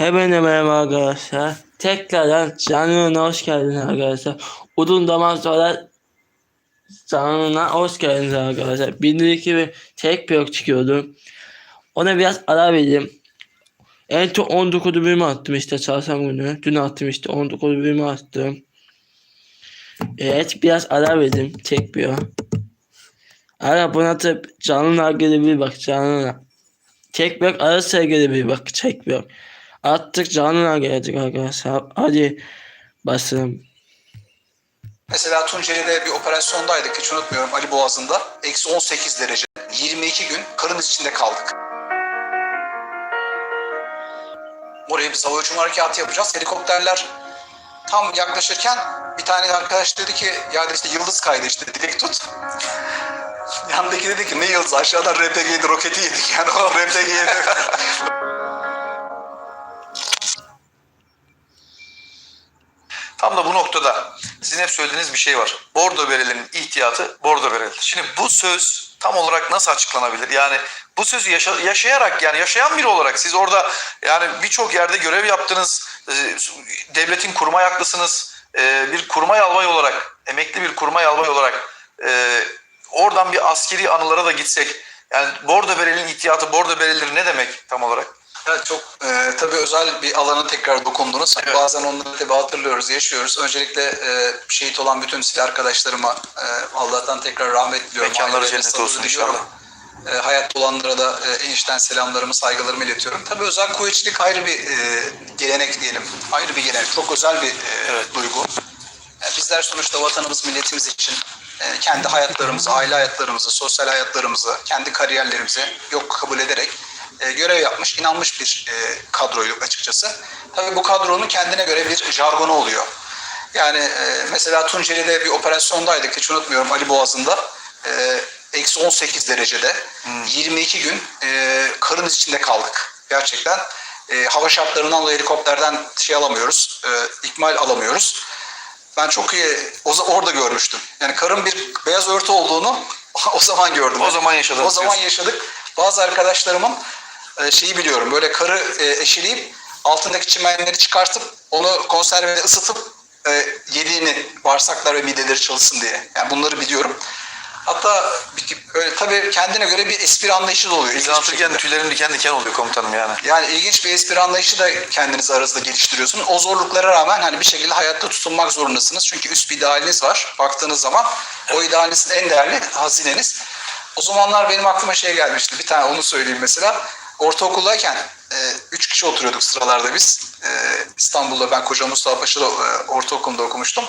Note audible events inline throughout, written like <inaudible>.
Hepinize merhaba arkadaşlar. Tekrardan canlına hoş geldiniz arkadaşlar. Uzun zaman sonra canlına hoş geldiniz arkadaşlar. Bildiğiniz gibi tek bir yok çıkıyordu. Ona biraz ara verdim. En çok 19 bölümü attım işte çarşamba günü. Dün attım işte 19 bölümü attım. Evet biraz ara verdim. Tek bir yok. Ara buna atıp canlına gelebilir bak canlına. Tek bir yok ara sıra gelebilir bak tek bir yok. Attık canına gelecek arkadaşlar. Hadi basın. Mesela Tunceli'de bir operasyondaydık hiç unutmuyorum Ali Boğazı'nda. Eksi 18 derece. 22 gün karımız içinde kaldık. Oraya biz hava hücum harekatı yapacağız. Helikopterler tam yaklaşırken bir tane arkadaş dedi ki ya işte yıldız kaydı işte dilek tut. <laughs> Yanındaki dedi ki ne yıldız aşağıdan RPG roketi yedik <laughs> yani o RPG Tam da bu noktada sizin hep söylediğiniz bir şey var. Bordo berelerin ihtiyatı bordo berelidir. Şimdi bu söz tam olarak nasıl açıklanabilir? Yani bu sözü yaşa- yaşayarak yani yaşayan biri olarak siz orada yani birçok yerde görev yaptınız. e, Devletin kurmay haklısınız. E, Bir kurmay albay olarak, emekli bir kurmay albay olarak e, oradan bir askeri anılara da gitsek yani bordo berelin ihtiyatı bordo berelidir ne demek tam olarak? Evet çok e, tabii özel bir alana tekrar dokundunuz. Evet. Bazen onları tabii hatırlıyoruz, yaşıyoruz. Öncelikle e, şehit olan bütün silah arkadaşlarıma e, Allah'tan tekrar rahmet diliyorum. Mekanları cennet olsun diliyorum. inşallah. E, hayatta olanlara da e, en içten selamlarımı, saygılarımı iletiyorum. Tabii özel kuvvetçilik ayrı bir e, gelenek diyelim. Ayrı bir gelenek. Çok özel bir e, duygu. E, bizler sonuçta vatanımız, milletimiz için e, kendi hayatlarımızı, aile hayatlarımızı, sosyal hayatlarımızı, kendi kariyerlerimizi yok kabul ederek e, görev yapmış, inanmış bir e, kadroyduk açıkçası. Tabii bu kadronun kendine göre bir jargonu oluyor. Yani e, mesela Tunceli'de bir operasyondaydık hiç unutmuyorum Ali Boğazı'nda. E, Eksi 18 derecede 22 gün e, karımız içinde kaldık. Gerçekten e, hava şartlarından dolayı helikopterden şey alamıyoruz, e, ikmal alamıyoruz. Ben çok iyi o, orada görmüştüm. Yani karın bir beyaz örtü olduğunu <laughs> o zaman gördüm. O zaman yaşadınız O zaman diyorsun. yaşadık. Bazı arkadaşlarımın e, şeyi biliyorum. Böyle karı e, eşeleyip altındaki çimenleri çıkartıp onu konservede ısıtıp e, yediğini bağırsaklar ve mideleri çalışsın diye. Yani bunları biliyorum. Hatta öyle tabii kendine göre bir espri anlayışı da oluyor. Biz anlatırken tüylerim diken diken oluyor komutanım yani. Yani ilginç bir espri anlayışı da kendiniz aranızda geliştiriyorsunuz. O zorluklara rağmen hani bir şekilde hayatta tutunmak zorundasınız. Çünkü üst bir idealiniz var. Baktığınız zaman o idealinizin en değerli hazineniz. O zamanlar benim aklıma şey gelmişti. Bir tane onu söyleyeyim mesela. Ortaokuldayken e, üç kişi oturuyorduk sıralarda biz. E, İstanbul'da ben Koca Mustafa Paşa'da e, ortaokulda okumuştum.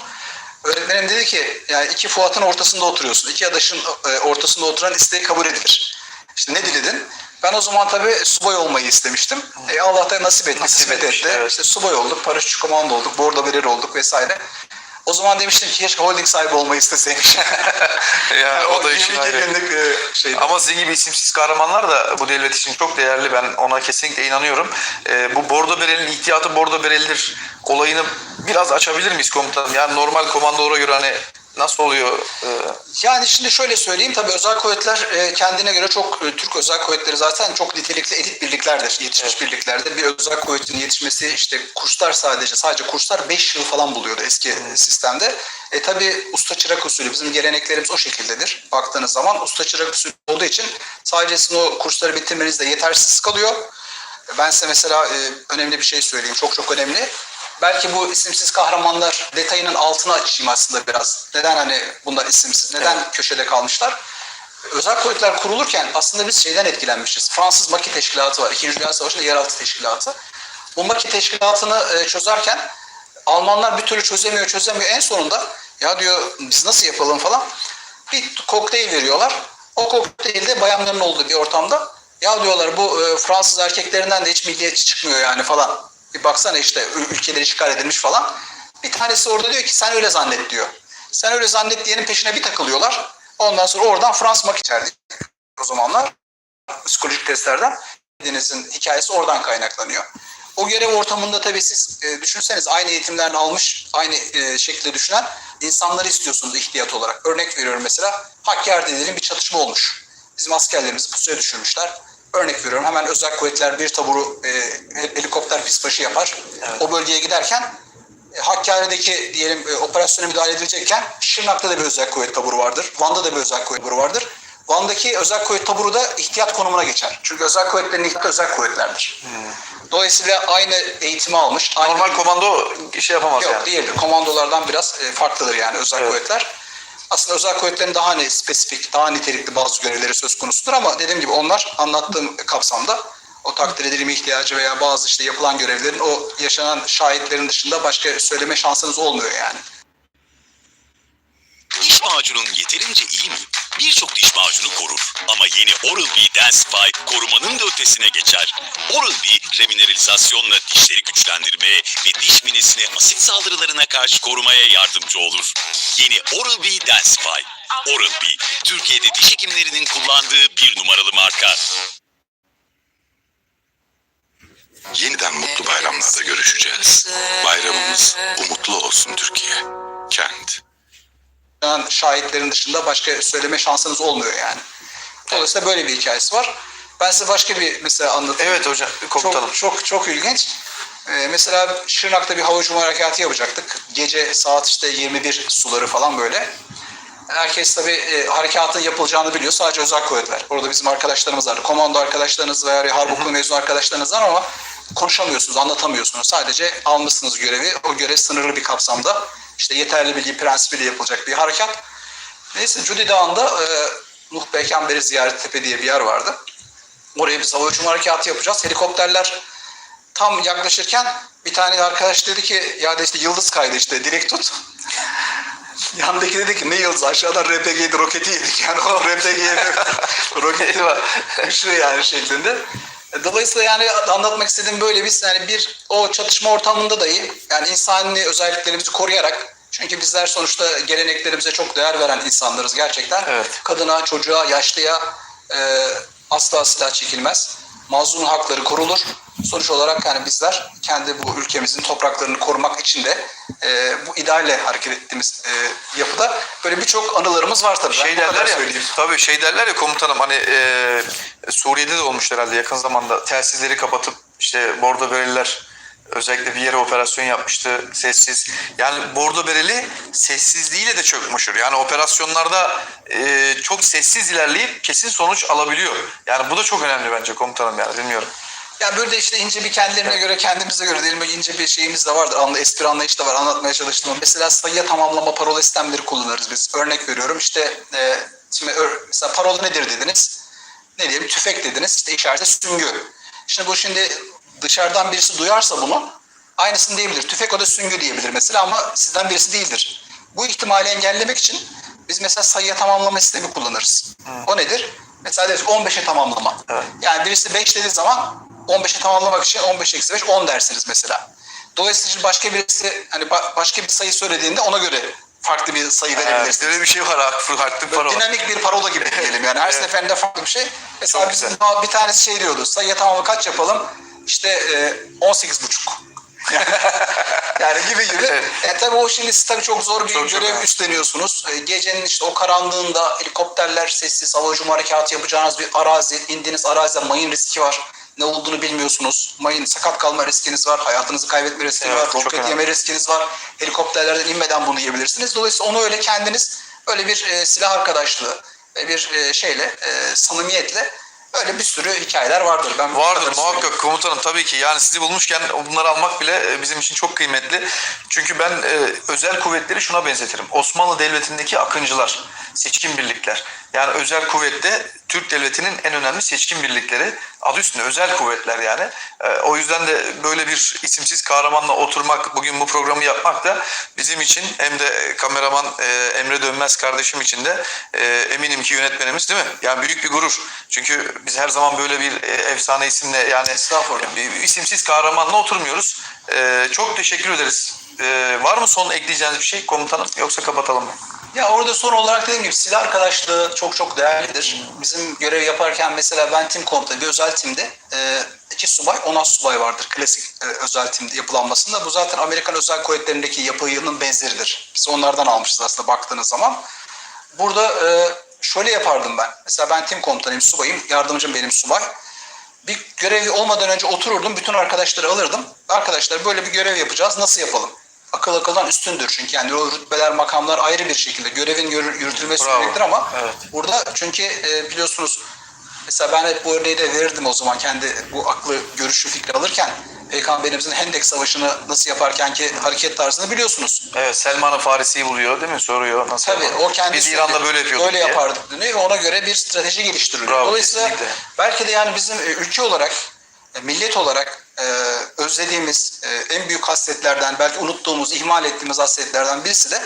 Öğretmenim dedi ki yani iki Fuat'ın ortasında oturuyorsun. İki adaşın e, ortasında oturan isteği kabul edilir. İşte ne diledin? Ben o zaman tabii subay olmayı istemiştim. E, Allah da nasip etti, Nasip etmiş, etti. evet. İşte subay olduk, paraşütçü komando olduk, bordo berer olduk vesaire. O zaman demiştim ki keşke holding sahibi olmayı isteseymiş. <laughs> Yani o da işin 22 ayrı. e, şey. Ama sizin gibi isimsiz kahramanlar da bu devlet için çok değerli. Ben ona kesinlikle inanıyorum. Ee, bu bordo berelin ihtiyatı bordo berelidir olayını biraz açabilir miyiz komutanım? Yani normal komandolara göre hani nasıl oluyor? Ee, Yani şimdi şöyle söyleyeyim tabii özel kuvvetler e, kendine göre çok e, Türk özel kuvvetleri zaten çok nitelikli elit birliklerdir. Yetişmiş birliklerdir. Bir özel kuvvetin yetişmesi işte kurslar sadece sadece kurslar 5 yıl falan buluyordu eski e, sistemde. E tabii usta çırak usulü bizim geleneklerimiz o şekildedir. Baktığınız zaman usta çırak usulü olduğu için sadece sizin o kursları bitirmeniz de yetersiz kalıyor. Ben size mesela e, önemli bir şey söyleyeyim. Çok çok önemli. Belki bu isimsiz kahramanlar detayının altına açayım aslında biraz. Neden hani bunlar isimsiz? Neden köşede kalmışlar? Özel kuvvetler kurulurken aslında biz şeyden etkilenmişiz. Fransız Maki Teşkilatı var. İkinci Dünya Savaşı'nda yeraltı teşkilatı. Bu Maki Teşkilatı'nı e, çözerken Almanlar bir türlü çözemiyor, çözemiyor. En sonunda ya diyor biz nasıl yapalım falan. Bir kokteyl veriyorlar. O kokteylde bayanların olduğu bir ortamda ya diyorlar bu e, Fransız erkeklerinden de hiç milliyetçi çıkmıyor yani falan. Bir baksana işte ül- ülkeleri işgal edilmiş falan. Bir tanesi orada diyor ki sen öyle zannet diyor. Sen öyle zannet diyenin peşine bir takılıyorlar. Ondan sonra oradan Fransız mak içerdi o zamanlar. Psikolojik testlerden. Deniz'in hikayesi oradan kaynaklanıyor. O görev ortamında tabii siz e, düşünseniz aynı eğitimlerini almış, aynı e, şekilde düşünen insanları istiyorsunuz ihtiyat olarak. Örnek veriyorum mesela Hakkari'de bir çatışma olmuş. Bizim askerlerimizi pusuya düşürmüşler. Örnek veriyorum hemen özel kuvvetler bir taburu e, hel- helikopter pist başı yapar. O bölgeye giderken e, Hakkari'deki diyelim e, operasyona müdahale edilecekken Şırnak'ta da bir özel kuvvet taburu vardır. Van'da da bir özel kuvvet taburu vardır. Van'daki özel kuvvet taburu da ihtiyat konumuna geçer. Çünkü özel kuvvetlerin ihtiyat özel kuvvetlerdir. Dolayısıyla aynı eğitimi almış. Aynı Normal komando şey yapamaz Yok yani. değildir. Komandolardan biraz e, farklıdır yani özel Evet. kuvvetler. Aslında özel kuvvetlerin daha hani spesifik, daha nitelikli bazı görevleri söz konusudur ama dediğim gibi onlar anlattığım kapsamda o takdir edilme ihtiyacı veya bazı işte yapılan görevlerin o yaşanan şahitlerin dışında başka söyleme şansınız olmuyor yani. Diş macunun yeterince iyi mi? Birçok diş macunu korur. Ama yeni Oral-B Densify korumanın da ötesine geçer. Oral-B remineralizasyonla dişleri güçlendirmeye ve diş minesine asit saldırılarına karşı korumaya yardımcı olur. Yeni Oral-B Densify. Oral-B, Türkiye'de diş hekimlerinin kullandığı bir numaralı marka. Yeniden mutlu bayramlarda görüşeceğiz. Bayramımız umutlu olsun Türkiye. Kent. Şahitlerin dışında başka söyleme şansınız olmuyor yani. Dolayısıyla böyle bir hikayesi var. Ben size başka bir mesela anlatayım. Evet hocam komutanım. Çok çok çok ilginç. Ee, mesela Şırnak'ta bir hava hücumu harekatı yapacaktık. Gece saat işte 21 suları falan böyle. Herkes tabii e, harekatın yapılacağını biliyor. Sadece özel kuvvetler. Orada bizim arkadaşlarımız var. Komando arkadaşlarınız veya harp okulu mezunu arkadaşlarınız var ama konuşamıyorsunuz, anlatamıyorsunuz. Sadece almışsınız görevi. O görev sınırlı bir kapsamda. İşte yeterli bilgi prensibiyle yapılacak bir harekat. Neyse Cudi Dağı'nda e, Nuh Peygamberi Ziyaret Tepe diye bir yer vardı. Oraya biz hava hücumu harekatı yapacağız. Helikopterler tam yaklaşırken bir tane arkadaş dedi ki ya da işte yıldız kaydı işte direkt tut. <laughs> Yandaki dedi ki ne yıldız aşağıdan RPG'ydi roketi yedik <laughs> yani o RPG'ye <laughs> roketi var ışığı yani şeklinde. Dolayısıyla yani anlatmak istediğim böyle biz yani bir o çatışma ortamında dahi yani insani özelliklerimizi koruyarak çünkü bizler sonuçta geleneklerimize çok değer veren insanlarız gerçekten. Evet. Kadına, çocuğa, yaşlıya e, asla silah çekilmez. Mazlumun hakları korulur. Sonuç olarak yani bizler kendi bu ülkemizin topraklarını korumak için de e, bu idealle hareket ettiğimiz e, yapıda böyle birçok anılarımız var tabii. Şey derler ya, söyleyeyim. tabii şey derler ya komutanım hani e, Suriye'de de olmuş herhalde yakın zamanda telsizleri kapatıp işte bordo bereliler özellikle bir yere operasyon yapmıştı sessiz. Yani bordo bereli sessizliğiyle de çok meşhur. Yani operasyonlarda e, çok sessiz ilerleyip kesin sonuç alabiliyor. Yani bu da çok önemli bence komutanım yani bilmiyorum. Yani böyle işte ince bir kendilerine göre, kendimize göre diyelim ince bir şeyimiz de vardır. Anla, espri anlayışı da var anlatmaya çalıştığım. Mesela sayıya tamamlama parola sistemleri kullanırız biz. Örnek veriyorum işte e, şimdi ör- mesela parola nedir dediniz? Ne diyelim tüfek dediniz işte içeride süngü. Şimdi bu şimdi dışarıdan birisi duyarsa bunu aynısını diyebilir. Tüfek o da süngü diyebilir mesela ama sizden birisi değildir. Bu ihtimali engellemek için biz mesela sayıya tamamlama sistemi kullanırız. O nedir? Mesela deriz 15'e tamamlama. Evet. Yani birisi 5 dediği zaman 15'e tamamlamak için 15 eksi 5 10 dersiniz mesela. Dolayısıyla başka birisi hani ba- başka bir sayı söylediğinde ona göre farklı bir sayı verebilirsiniz. öyle bir şey var farklı Böyle parola. dinamik bir parola gibi <laughs> diyelim yani. Her Evet. seferinde farklı bir şey. Mesela Çok güzel. bir tanesi şey diyordu. Sayıya tamamı kaç yapalım? İşte e, 18 buçuk. <laughs> yani gibi gibi. Evet. E, tabii o şimdi siz tabii çok zor bir Çok, çok görev önemli. üstleniyorsunuz. E, gecenin işte o karanlığında helikopterler sessiz, hava hücumu harekatı yapacağınız bir arazi, indiğiniz arazide mayın riski var. Ne olduğunu bilmiyorsunuz. Mayın sakat kalma riskiniz var. Hayatınızı kaybetme riskiniz Evet, var. Roket yeme riskiniz var. Helikopterlerden inmeden bunu yiyebilirsiniz. Dolayısıyla onu öyle kendiniz öyle bir e, silah arkadaşlığı ve bir e, şeyle e, samimiyetle öyle bir sürü hikayeler vardır. Ben Vardır söyleyeyim. muhakkak komutanım tabii ki. Yani sizi bulmuşken bunları almak bile e, bizim için çok kıymetli. Çünkü ben e, özel kuvvetleri şuna benzetirim. Osmanlı Devleti'ndeki akıncılar, seçkin birlikler. Yani özel kuvvette Türk Devleti'nin en önemli seçkin birlikleri. Adı üstünde özel kuvvetler yani. E, o yüzden de böyle bir isimsiz kahramanla oturmak, bugün bu programı yapmak da bizim için hem de kameraman e, Emre Dönmez kardeşim için de e, eminim ki yönetmenimiz değil mi? Yani büyük bir gurur. Çünkü biz her zaman böyle bir e, efsane isimle yani bir, bir isimsiz kahramanla oturmuyoruz. E, çok teşekkür ederiz. E, var mı son ekleyeceğiniz bir şey komutanım yoksa kapatalım mı? Ya orada son olarak dediğim gibi silah arkadaşlığı çok çok değerlidir. Bizim görev yaparken mesela ben tim komutanı bir özel timde e, iki subay, on az subay vardır klasik e, özel tim yapılanmasında. Bu zaten Amerikan özel kuvvetlerindeki yapının benzeridir. Biz onlardan almışız aslında baktığınız zaman. Burada e, şöyle yapardım ben. Mesela ben tim komutanıyım, subayım, yardımcım benim subay. bir görev olmadan önce otururdum, bütün arkadaşları alırdım. Arkadaşlar böyle bir görev yapacağız, nasıl yapalım? Akıl akıldan üstündür çünkü yani o rütbeler, makamlar ayrı bir şekilde görevin yürü- yürütülmesi Bravo. gerektir ama Evet. burada çünkü e, biliyorsunuz mesela ben hep bu örneği de verirdim o zaman kendi bu aklı, görüşü, fikri alırken Peygamberimizin Hendek Savaşı'nı nasıl yaparken ki hareket tarzını biliyorsunuz. Evet Selman'ın Farisi'yi buluyor değil mi? Soruyor nasıl Tabii yapalım? o kendisi Biz İran'da böyle yapıyorduk böyle diye. yapardık diyor ve ona göre bir strateji geliştiriliyor. Bravo, Dolayısıyla kesinlikle. belki de yani bizim e, ülke olarak, e, millet olarak e, özlediğimiz e, en büyük hasletlerden, belki unuttuğumuz, ihmal ettiğimiz hasletlerden birisi de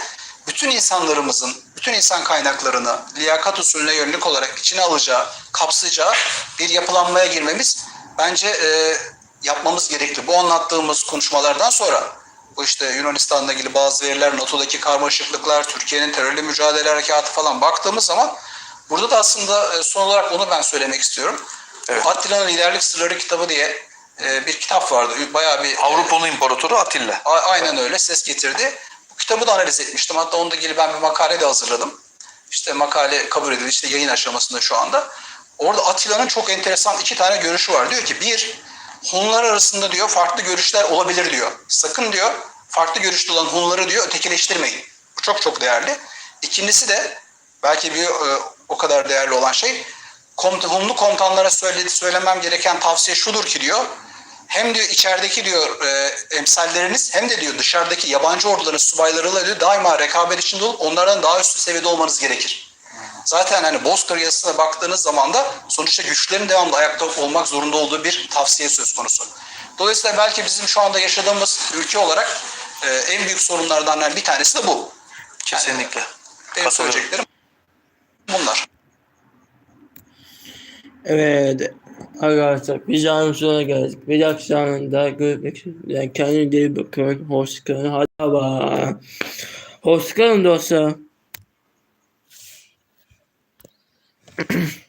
bütün insanlarımızın, bütün insan kaynaklarını liyakat usulüne yönelik olarak içine alacağı, kapsayacağı bir yapılanmaya girmemiz bence e, yapmamız gerekli. Bu anlattığımız konuşmalardan sonra bu işte Yunanistan'la ilgili bazı veriler, NATO'daki karmaşıklıklar, Türkiye'nin terörle mücadele harekatı falan baktığımız zaman burada da aslında e, son olarak onu ben söylemek istiyorum. Evet. Attila'nın Liderlik Sırları kitabı diye e, bir kitap vardı. Bayağı bir Avrupalı İmparatoru Atilla. A- Aynen öyle ses getirdi. Bu kitabı da analiz etmiştim. Hatta onunla ilgili ben bir makale de hazırladım. İşte makale kabul edildi. İşte yayın aşamasında şu anda. Orada Atilla'nın çok enteresan iki tane görüşü var. Diyor ki bir, Hunlar arasında diyor farklı görüşler olabilir diyor. Sakın diyor farklı görüşlü olan Hunları diyor ötekileştirmeyin. Bu çok çok değerli. İkincisi de belki bir e, o kadar değerli olan şey komut- Hunlu komutanlara söyledi, söylemem gereken tavsiye şudur ki diyor hem diyor içerideki diyor e, emsalleriniz hem de diyor dışarıdaki yabancı orduların subaylarıyla diyor daima rekabet içinde olup onlardan daha üstün seviyede olmanız gerekir. Zaten hani Bozkır yazısına baktığınız zaman da sonuçta güçlerin devamlı ayakta olmak zorunda olduğu bir tavsiye söz konusu. Dolayısıyla belki bizim şu anda yaşadığımız ülke olarak e, en büyük sorunlardan bir tanesi de bu. Kesinlikle. Benim Katılıyorum. söyleyeceklerim bunlar. Evet. Arkadaşlar bir canım sonra geldik. Bir dahaki zamanda görüşmek üzere. Kendinize iyi bakın. Hoşçakalın. Hadi bay. Hoşçakalın dostlar. <clears throat>